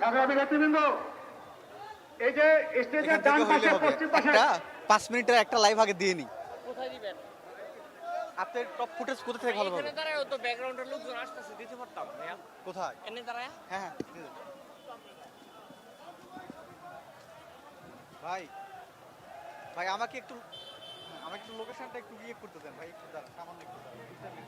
সংগ্রামী নেতৃবৃন্দ এই যে স্টেজের ডান পাশে পশ্চিম পাশে পাঁচ মিনিটের একটা লাইভ আগে দিয়ে নি। কোথায় দিবেন? আপনার টপ ফুটেজ কোথা থেকে ভালো হবে? এখানে দাঁড়ায় তো ব্যাকগ্রাউন্ডের লোকজন আসতেছে দিতে পারতাম। ভাইয়া কোথায়? এনে দাঁড়ায়। হ্যাঁ হ্যাঁ ভাই ভাই আমাকে একটু আমাকে একটু লোকেশনটা একটু ইয়ে করতে দেন। ভাই একটু দাঁড়ান সামান্য একটু আমি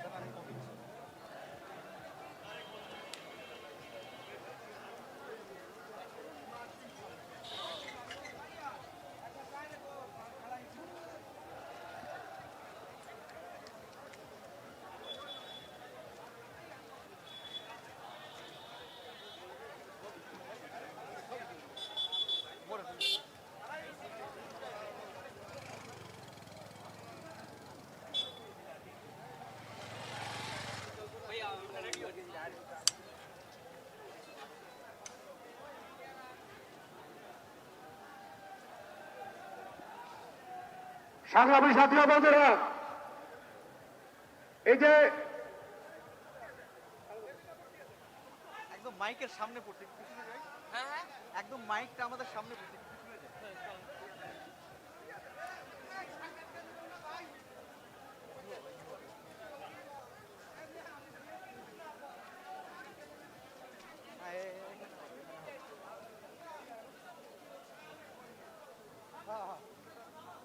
সংগ্রামী সাথী বন্ধুরা এই যে একদম মাইকের সামনে পড়তে। হ্যাঁ হ্যাঁ। একদম মাইকটা আমাদের সামনে পড়ছে একটু পিছনে যাই হ্যাঁ, এই- এই- এই-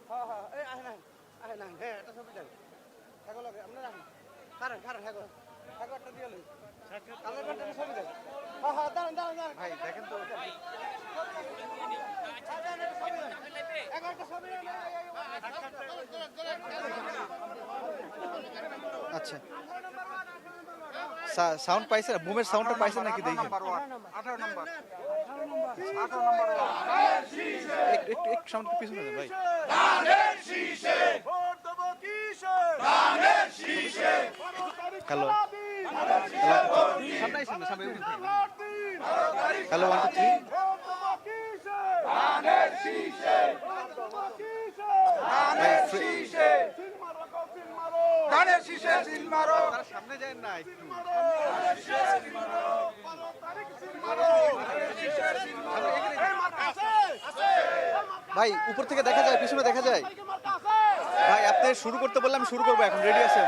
হ্যাঁ হ্যাঁ এই আহে নাই আহে নাই হ্যাঁ একটা ছবি দেন হ্যাঁ লাগে আপনারা আহেন কারণ কারণ হ্যাঁ হ্যাঁ একটা দিয়ে লই কালো একটা ছবি দেন হ্যাঁ হ্যাঁ দাঁড়ান দাঁড়ান দাঁড়ান ভাই দেখেন তো আচ্ছা সাউন্ড পাইছে? না বুমের সাউন্ডটা পাইছে নাকি আঠারো নম্বর একটু একটু একটু সাউন্ড পিছনে ভাই। হ্যালো হ্যালো ওয়ান টু ভাই, উপর থেকে দেখা যায়, পিছনে দেখা যায়। ভাই আপনি শুরু করতে বললাম শুরু করব এখন। রেডি আছেন?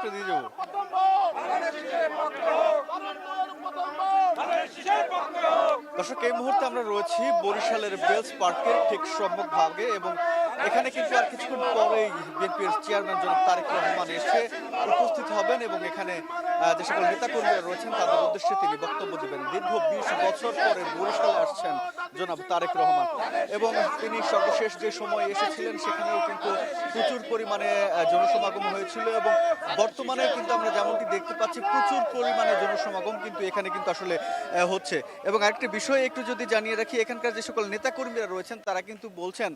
কি দিলে আমি লাইভটা দিয়ে যাব দর্শক, এই মুহূর্তে আমরা রয়েছি বরিশালের বেলস পার্কের ঠিক সম্মুখ ভাগে, এবং এখানে কিন্তু আর কিছুক্ষণ পরেই বিএনপির চেয়ারম্যান জনাব তারেক রহমান এসে উপস্থিত হবেন এবং এখানে যে সকল নেতাকর্মীরা রয়েছেন, তাদের উদ্দেশ্যে তিনি বক্তব্য দেবেন। দীর্ঘ বিশ বছর পরে বরিশালে আসছেন জনাব তারেক রহমান। এবং তিনি সর্বশেষ যে সময় এসেছিলেন, সেখানেও কিন্তু প্রচুর পরিমাণে জনসমাগম হয়েছিল এবং বর্তমানে কিন্তু আমরা যেমনটি দেখতে পাচ্ছি প্রচুর পরিমাণে জনসমাগম কিন্তু এখানে কিন্তু আসলে হচ্ছে। এবং আরেকটি বিষয় একটু যদি জানিয়ে রাখি, এখানকার যে সকল নেতাকর্মীরা রয়েছেন, তারা কিন্তু বলছেন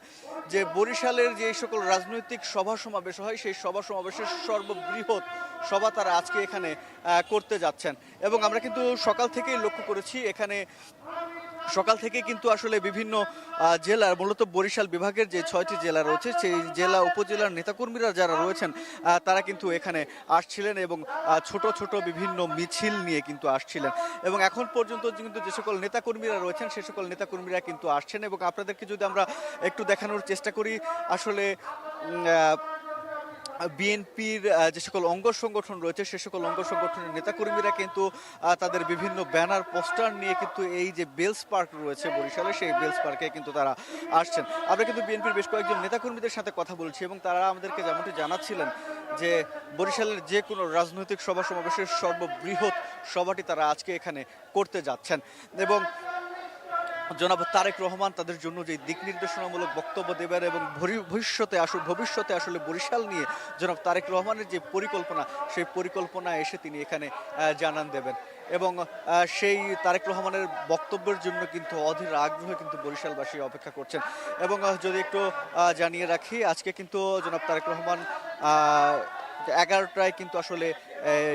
যে বরিশালের যে সকল রাজনৈতিক সভা সমাবেশ হয়, সেই সভা সমাবেশের সর্ববৃহৎ সভা তারা আজকে এখানে করতে যাচ্ছেন। এবং আমরা কিন্তু সকাল থেকেই লক্ষ্য করেছি, এখানে সকাল থেকে কিন্তু আসলে বিভিন্ন জেলার মূলত বরিশাল বিভাগের যে ছয়টি জেলা রয়েছে, সেই জেলা উপজেলার নেতাকর্মীরা যারা রয়েছেন তারা কিন্তু এখানে আসছিলেন এবং ছোট ছোট বিভিন্ন মিছিল নিয়ে কিন্তু আসছিলেন। এবং এখন পর্যন্ত কিন্তু যে সকল নেতাকর্মীরা রয়েছেন, সে সকল নেতাকর্মীরা কিন্তু আসছেন। এবং আপনাদেরকে যদি আমরা একটু দেখানোর চেষ্টা করি, আসলে বিএনপির যে সকল অঙ্গ সংগঠন রয়েছে, সে সকল অঙ্গ সংগঠনের নেতাকর্মীরা কিন্তু তাদের বিভিন্ন ব্যানার, পোস্টার নিয়ে কিন্তু এই যে বেলস পার্ক রয়েছে বরিশালে, সেই বেলস পার্কে কিন্তু তারা আসছেন। আমরা কিন্তু বিএনপির বেশ কয়েকজন নেতাকর্মীদের সাথে কথা বলছি এবং তারা আমাদেরকে যেমনটি জানাচ্ছিলেন যে বরিশালের যে কোনো রাজনৈতিক সভা সমাবেশের সর্ববৃহৎ সভাটি তারা আজকে এখানে করতে যাচ্ছেন। এবং জনাব তারেক রহমান তাদের জন্য যে দিক নির্দেশনামূলক বক্তব্য দেবেন এবং ভবিষ্যতে আসলে ভবিষ্যতে আসলে বরিশাল নিয়ে জনাব তারেক রহমানের যে পরিকল্পনা, সেই পরিকল্পনা এসে তিনি এখানে জানান দেবেন। এবং সেই তারেক রহমানের বক্তব্যের জন্য কিন্তু অধীর আগ্রহে কিন্তু বরিশালবাসী অপেক্ষা করছেন। এবং যদি একটু জানিয়ে রাখি, আজকে কিন্তু জনাব তারেক রহমান এগারোটায় কিন্তু আসলে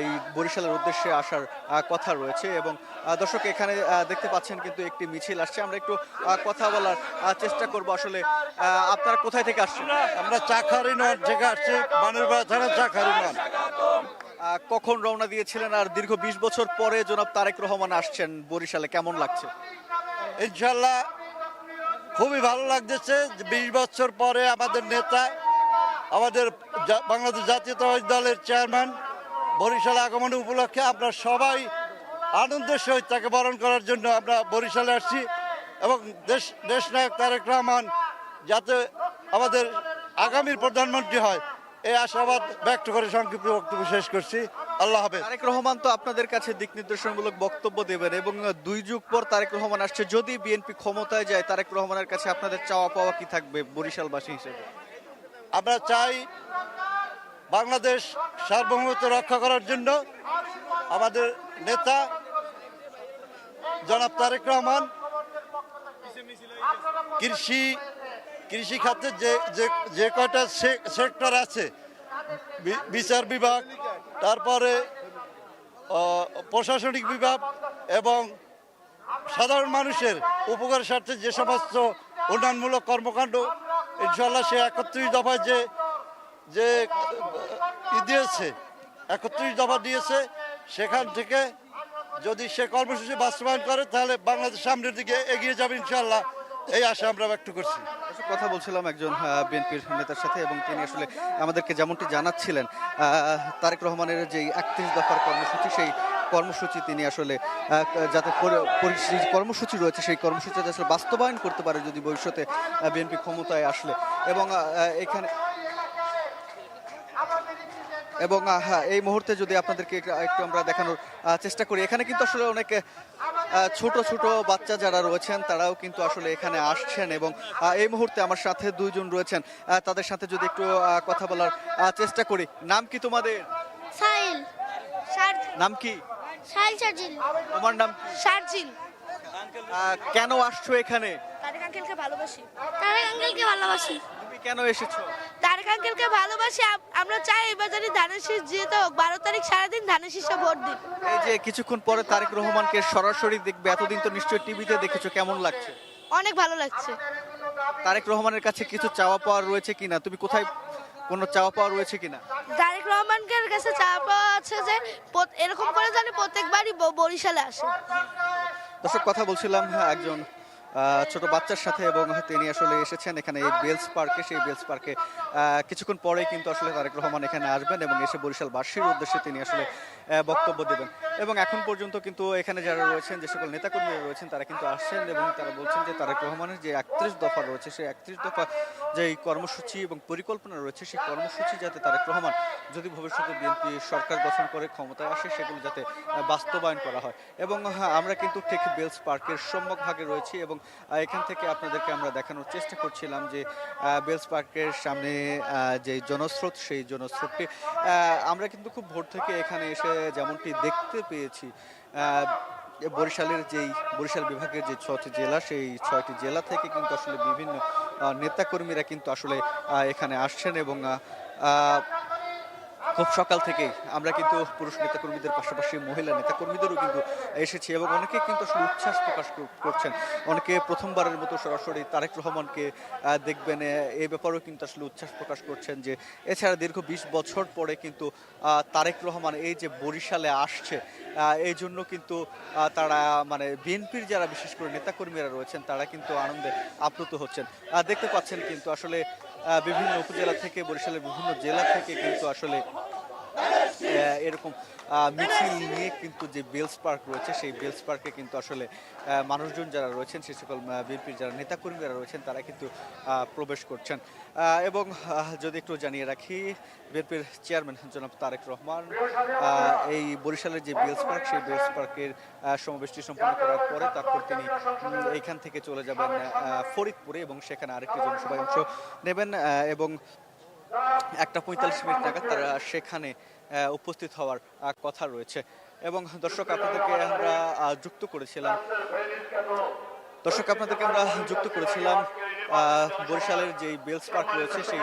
এই বরিশালের উদ্দেশ্যে আসার কথা রয়েছে এবং দর্শক এখানে দেখতে পাচ্ছেন কিন্তু একটি মিছিল আসছে। আমরা একটু কথা বলার চেষ্টা করব আসলে আপনারা কোথায় থেকে আসছেন? আমরা চাখারি নট থেকে আসছি বানুরপাড়া থানা চাখারি নট কখন রওনা দিয়েছিলেন আর দীর্ঘ বিশ বছর পরে জনাব তারেক রহমান আসছেন বরিশালে কেমন লাগছে? ইনশাল্লাহ খুবই ভালো লাগতেছে বিশ বছর পরে আমাদের নেতা আমাদের বাংলাদেশ জাতীয়তাবাদী দলের চেয়ারম্যান বরিশালে আগমন উপলক্ষে আমরা সবাই আনন্দের সহিত তাকে বরণ করার জন্য আমরা বরিশালে আসছি এবং দেশ দেশনায়ক তারেক রহমান যাতে আমাদের আগামীর প্রধানমন্ত্রী হয় এই আশাবাদ ব্যক্ত করে সংক্ষিপ্ত বক্তব্য শেষ করছি। আল্লাহ হাফেজ। তারেক রহমান তো আপনাদের কাছে দিক নির্দেশনমূলক বক্তব্য দেবেন এবং দুই যুগ পর তারেক রহমান আসছে। যদি বিএনপি ক্ষমতায় যায় তারেক রহমানের কাছে আপনাদের চাওয়া পাওয়া কি থাকবে বরিশালবাসী হিসেবে? আমরা চাই বাংলাদেশ সার্বভৌমত্ব রক্ষা করার জন্য আমাদের নেতা জনাব তারেক রহমান, কৃষি কৃষি খাতে যে যে কয়টা সেক্টর আছে বিচার বিভাগ, তারপরে প্রশাসনিক বিভাগ এবং সাধারণ মানুষের উপকার স্বার্থে যে সমস্ত উন্নয়নমূলক কর্মকাণ্ড ইনশাল্লাহ সে একত্রিশ দফায় যে যে ই দিয়েছে, একত্রিশ দফা দিয়েছে, সেখান থেকে যদি সে কর্মসূচি বাস্তবায়ন করে, তাহলে বাংলাদেশ সামনের দিকে এগিয়ে যাবে ইনশাল্লাহ এই আশা আমরা ব্যক্ত করছি। কথা বলছিলাম একজন বিএনপির নেতার সাথে এবং তিনি আসলে আমাদেরকে যেমনটি জানাচ্ছিলেন তারেক রহমানের যে একত্রিশ দফার কর্মসূচি, সেই কর্মসূচি তিনি আসলে যাতে কর্মসূচি রয়েছে, সেই কর্মসূচি আসলে বাস্তবায়ন করতে পারে যদি ভবিষ্যতে বিএনপি ক্ষমতায় আসলে। এবং এখানে এবং হ্যাঁ, এই মুহূর্তে যদি আপনাদেরকে একটু- আমরা দেখানোর চেষ্টা করি এখানে কিন্তু আসলে অনেক ছোট ছোট বাচ্চা যারা রয়েছেন তারাও কিন্তু আসলে এখানে আসছেন এবং এই মুহূর্তে আমার সাথে দুইজন রয়েছেন তাদের সাথে যদি একটু কথা বলার চেষ্টা করি। নাম কি তোমাদের? সাইল নাম কি? সাইল সার্জিল। তোমার নাম? সার্জিল। কেন আসছো এখানে? তারেক আঙ্কেলকে ভালোবাসি। তারেক আঙ্কেলকে ভালোবাসি। তুমি কেন এসেছ? তারেক আঙ্কেলকে ভালোবাসি আমরা চাই এবার জানি ধানের শীষ যেতে হোক। বারো তারিখ সারাদিন ধানের শীষে ভোট দিন। এই যে কিছুক্ষণ পরে তারেক রহমানকে সরাসরি দেখবে এতদিন তো নিশ্চয়ই টিভিতে দেখেছ কেমন লাগছে? অনেক ভালো লাগছে। তারেক রহমানের কাছে কিছু চাওয়া পাওয়ার রয়েছে কিনা? তুমি কোথায় কোনো চাওয়া পাওয়া রয়েছে কিনা? তারেক রহমানকে কাছে চাওয়া পাওয়া আছে যে এরকম করে জানি প্রত্যেকবারই বরিশালে আসে। দর্শক কথা বলছিলাম হ্যাঁ, একজন ছোট বাচ্চার সাথে এবং তিনি আসলে এসেছেন এখানে এই বেলস পার্কে সেই বেলস পার্কে কিছুক্ষণ পরে কিন্তু আসলে তারেক রহমান এখানে আসবেন এবং এসে বরিশাল বরিশালবাসীর উদ্দেশ্যে তিনি আসলে বক্তব্য দেবেন। এবং এখন পর্যন্ত কিন্তু এখানে যারা রয়েছেন, যে সকল নেতাকর্মীরা রয়েছেন, তারা কিন্তু আসছেন এবং তারা বলছেন যে তারেক রহমানের যে একত্রিশ দফা রয়েছে, সেই একত্রিশ দফা যে কর্মসূচি এবং পরিকল্পনা রয়েছে, সেই কর্মসূচি যাতে তারেক রহমান যদি ভবিষ্যতে বিএনপি সরকার গঠন করে, ক্ষমতায় আসে, সেগুলো যাতে বাস্তবায়ন করা হয়। এবং আমরা কিন্তু ঠিক বেলস পার্কের সম্মুখ ভাগে রয়েছি এবং এখান থেকে আপনাদেরকে আমরা দেখানোর চেষ্টা করছিলাম যে বেলস পার্কের সামনে যে জনস্রোত, সেই জনস্রোতটি আমরা কিন্তু খুব ভোর থেকে এখানে এসে যেমনটি দেখতে পেয়েছি বরিশালের যেই, বরিশাল বিভাগের যে ছয়টি জেলা, সেই ছয়টি জেলা থেকে কিন্তু আসলে বিভিন্ন নেতাকর্মীরা কিন্তু আসলে এখানে আসছেন এবং খুব সকাল থেকেই আমরা কিন্তু পুরুষ নেতাকর্মীদের পাশাপাশি মহিলা নেতাকর্মীদেরও কিন্তু এসেছি এবং অনেকে কিন্তু আসলে উচ্ছ্বাস প্রকাশ কর- করছেন। অনেকে প্রথমবারের মতো সরাসরি তারেক রহমানকে দেখবেন এই ব্যাপারেও কিন্তু আসলে উচ্ছ্বাস প্রকাশ করছেন যে এছাড়া দীর্ঘ বিশ বছর পরে কিন্তু তারেক রহমান এই যে বরিশালে আসছে এই জন্য কিন্তু তারা মানে বিএনপির যারা বিশেষ করে নেতাকর্মীরা রয়েছেন তারা কিন্তু আনন্দে আপ্লুত হচ্ছেন। দেখতে পাচ্ছেন কিন্তু আসলে বিভিন্ন উপজেলা থেকে বরিশালের বিভিন্ন জেলা থেকে কিন্তু আসলে এরকম মিছিল নিয়ে কিন্তু যে বেলস পার্ক রয়েছে সেই বেলস পার্কে কিন্তু আসলে মানুষজন যারা রয়েছেন সেই সকল বিএনপির যারা নেতাকর্মী যারা রয়েছেন তারা কিন্তু প্রবেশ করছেন। এবং যদি একটু জানিয়ে রাখি বিএনপির চেয়ারম্যান জনাব তারেক রহমান এই বরিশালের যে বেলস পার্ক সেই বেলস পার্কের সমাবেশটি সম্পন্ন করার পরে তারপর তিনি উম, এইখান থেকে চলে যাবেন ফরিদপুরে এবং সেখানে আরেকটি জনসভায় অংশ নেবেন এবং একটা পঁয়তাল্লিশ মিনিট নাগাদ তারা সেখানে উপস্থিত হওয়ার কথা রয়েছে। এবং দর্শক, আপনাদেরকে আমরা যুক্ত করেছিলাম। দর্শক, আপনাদেরকে আমরা যুক্ত করেছিলাম বরিশালের যে বেলস পার্ক রয়েছে, সেই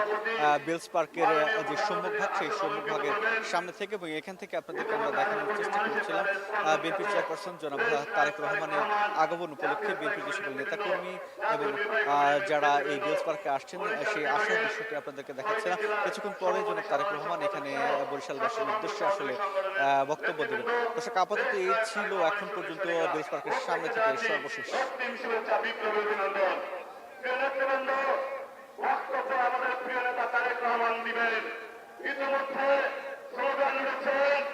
বেলস পার্কের যে সম্মুখভাগ, সেই সম্মুখভাগের সামনে থেকে এবং এখান থেকে আপনাদেরকে আমরা দেখানোর চেষ্টা করেছিলাম বিএনপি চেয়ারপারসন জনাব তারেক রহমানের আগমন উপলক্ষে বিএনপির যে সকল নেতাকর্মী এবং যারা এই বেলস পার্কে আসছেন সেই আসার দৃশ্যটি আপনাদেরকে দেখাচ্ছিলাম। কিছুক্ষণ পরে জনাব তারেক রহমান এখানে বরিশালবাসীর উদ্দেশ্যে আসলে বক্তব্য দেবেন। দর্শক, আপাতত এই ছিল এখন পর্যন্ত বেলস পার্কের সামনে থেকে সর্বশেষ। আমাদের প্রিয় নেতা তারেক রহমান দিবেন। ইতিমধ্যে স্লোগান দিয়েছেন